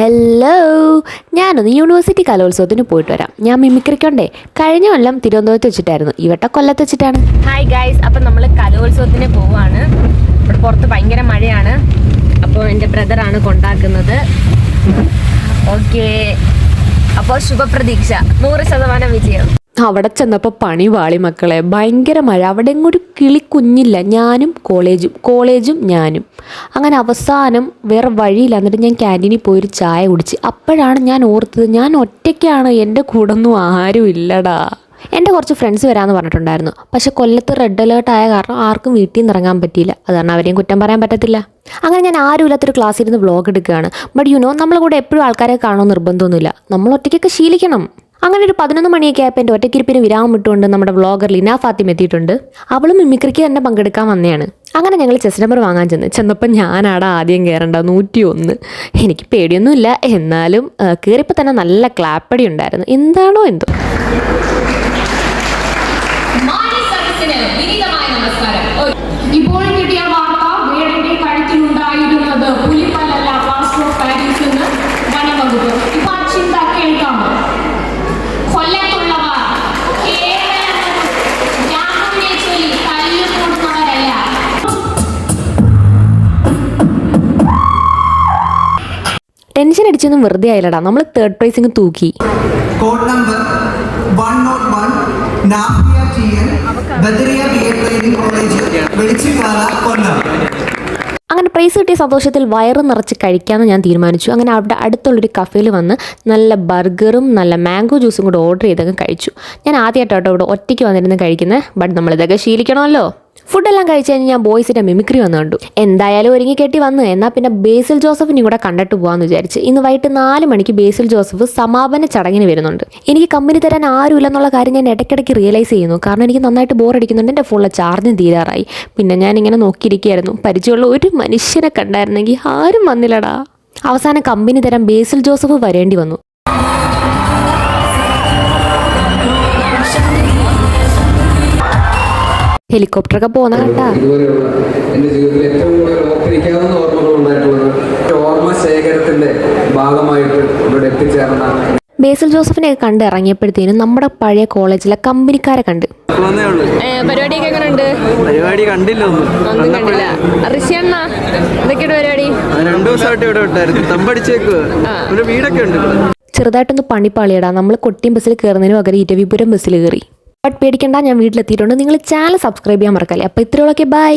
Hello ഞാനൊന്ന് university കലോത്സവത്തിന് പോയിട്ട് വരാം. ഞാൻ മിമിക്രിക്കൊണ്ടേ കഴിഞ്ഞ കൊല്ലം തിരുവനന്തപുരത്ത് വെച്ചിട്ടായിരുന്നു. ഇവട്ട കൊല്ലത്ത് വെച്ചിട്ടാണ്. ഹായ് ഗൈസ് അപ്പം നമ്മൾ കലോത്സവത്തിന് പോവാണ്. ഇവിടെ പുറത്ത് ഭയങ്കര മഴയാണ്. അപ്പോൾ എന്റെ ബ്രദറാണ് കൊണ്ടാക്കുന്നത്. ഓക്കെ അപ്പോൾ ശുഭപ്രതീക്ഷ. നൂറ് ശതമാനം വിജയം. അവിടെ ചെന്നപ്പോൾ പണി വാളി മക്കളെ. ഭയങ്കര മഴ. അവിടെ ഒരു കിളി കുഞ്ഞില്ല. ഞാനും കോളേജും കോളേജും ഞാനും. അങ്ങനെ അവസാനം വേറെ വഴിയില്ല. എന്നിട്ട് ഞാൻ ക്യാന്റീനിൽ പോയി ഒരു ചായ കുടിച്ച്. അപ്പോഴാണ് ഞാൻ ഓർത്തത് ഞാൻ ഒറ്റയ്ക്കാണ് എന്റെ കൂടെ ഒന്നും ആരും ഇല്ലടാ. എന്റെ കുറച്ച് ഫ്രണ്ട്സ് വരാമെന്ന് പറഞ്ഞിട്ടുണ്ടായിരുന്നു. പക്ഷേ കൊല്ലത്ത് റെഡ് അലേർട്ട് ആയ കാരണം ആർക്കും വീട്ടിൽ നിന്ന് ഇറങ്ങാൻ പറ്റിയില്ല. അത് കാരണം അവരെയും കുറ്റം പറയാൻ പറ്റത്തില്ല. അങ്ങനെ ഞാൻ ആരും ഇല്ലാത്തൊരു ക്ലാസ്സിൽ ഇരുന്ന് വ്ളോഗ് എടുക്കുകയാണ്. ബട്ട് യു നോ നമ്മളെ കൂടെ എപ്പോഴും ആൾക്കാരെ കാണുമെന്ന് നിർബന്ധമൊന്നുമില്ല. നമ്മൾ ഒറ്റയ്ക്കൊക്കെ ശീലിക്കണം. അങ്ങനെ ഒരു പതിനൊന്ന് മണിയൊക്കെ ആയപ്പോൾ എന്റെ ഒറ്റക്കിരിപ്പിന് വിരാമം ഇട്ടുകൊണ്ട് നമ്മുടെ വ്ളോഗർ ലിന ഫാത്തിമ എത്തിയിട്ടുണ്ട്. അവളും മിമിക്രിക്ക് തന്നെ പങ്കെടുക്കാൻ വന്നതാണ് അങ്ങനെ ഞങ്ങൾ ചെസ് നമ്പർ വാങ്ങാൻ ചെന്ന്. ചെന്നപ്പോൾ ഞാനാടെ ആദ്യം കയറേണ്ട നൂറ്റി ഒന്ന് എനിക്ക് പേടിയൊന്നുമില്ല. എന്നാലും കയറിയപ്പോൾ തന്നെ നല്ല ക്ലാപ്പടി ഉണ്ടായിരുന്നു. എന്താണോ എന്തോ. ഇപ്പോൾ കിട്ടിയ ടെൻഷൻ അടിച്ചൊന്നും വെറുതെ ആയില്ലടാ. നമ്മൾ തേർഡ് പ്രൈസിങ് തൂക്കി. Code number one naught one Nafiya T N Badariya B A training college Velichippara Kollam. അങ്ങനെ പ്രൈസ് കിട്ടിയ സന്തോഷത്തിൽ വയറ് നിറച്ച് കഴിക്കാമെന്ന് ഞാൻ തീരുമാനിച്ചു. അങ്ങനെ അവിടെ അടുത്തുള്ളൊരു കഫേയിൽ വന്ന് നല്ല ബർഗറും നല്ല മാംഗോ ജ്യൂസും കൂടെ ഓർഡർ ചെയ്തൊക്കെ കഴിച്ചു. ഞാൻ ആദ്യമായിട്ടോ ഇവിടെ ഒറ്റയ്ക്ക് വന്നിരുന്ന് കഴിക്കുന്നത് ബട്ട് നമ്മളിതൊക്കെ ശീലിക്കണമല്ലോ. ഫുഡെല്ലാം കഴിച്ച് കഴിഞ്ഞ് ഞാൻ ബോയ്സിന്റെ മിമിക്രി വന്നു കണ്ടു. എന്തായാലും ഒരുങ്ങി കെട്ടി വന്നു. എന്നാൽ പിന്നെ ബേസിൽ ജോസഫിനെയും കൂടെ കണ്ടിട്ട് പോകാമെന്ന് വിചാരിച്ച് ഇന്ന് വൈകിട്ട് നാല് മണിക്ക് ബേസിൽ ജോസഫ് സമാപന ചടങ്ങിന് വരുന്നുണ്ട്. എനിക്ക് കമ്പനി തരാൻ ആരുമില്ലെന്നുള്ള കാര്യം ഞാൻ ഇടയ്ക്കിടയ്ക്ക് റിയലൈസ് ചെയ്യുന്നു. കാരണം എനിക്ക് നന്നായിട്ട് ബോർ അടിക്കുന്നുണ്ട്. എന്റെ ഫോണിലെ ചാർജും തീരാറായി. പിന്നെ ഞാൻ ഇങ്ങനെ നോക്കിയിരിക്കുകയായിരുന്നു. പരിചയമുള്ള ഒരു മനുഷ്യനെ കണ്ടായിരുന്നെങ്കിൽ ആരും വന്നില്ലടാ. അവസാനം കമ്പനി തരാൻ ബേസിൽ ജോസഫ് വരേണ്ടി വന്നു. ഹെലികോപ്റ്ററൊക്കെ പോന്ന കേട്ടാ ഇതുപോലെയുള്ള എന്റെ ജീവിതത്തിൽ ഏറ്റവും കൂടുതൽ ഓർത്തിരിക്കാവുന്ന ഓർമ്മകൾ ഉണ്ടായിട്ടുള്ളത് ഒരു ഓർമ്മ ശേഖരത്തിന്റെ ഭാഗമായിട്ട് ഇവിടെ എത്തിച്ചേർന്ന ബേസിൽ ജോസഫിനെ കണ്ട് ഇറങ്ങിയപ്പോഴത്തേനും നമ്മുടെ പഴയ കോളേജിലെ കമ്പനിക്കാരെ കണ്ട്. പരിപാടിയൊക്കെ പരിപാടി കണ്ടില്ല ഒന്നും. ഒന്നും കണ്ടില്ല. ഋഷി അണ്ണ എന്തൊക്കെയാണ് പരിപാടി? രണ്ടു ദിവസമായിട്ട് ഇവിടെ വിട്ടായിരുന്നു. തമ്പടിച്ചേക്കുക ഒരു വീടൊക്കെ ഉണ്ട് ഇവിടെ. ചെറുതായിട്ടൊന്ന് പണിപ്പാളിയടാ നമ്മൾ കൊട്ടിയം ബസ്സിൽ കയറുന്നതിന് പകരം ഇരവിപുരം ബസ്സിൽ കയറി ബട്ട് പേടിക്കണ്ട ഞാൻ വീട്ടിലെത്തിയിട്ടുണ്ട്. നിങ്ങൾ ചാനൽ സബ്സ്ക്രൈബ് ചെയ്യാൻ മറക്കല്ലേ. അപ്പോൾ ഇത്രയോളൊക്കെ ബൈ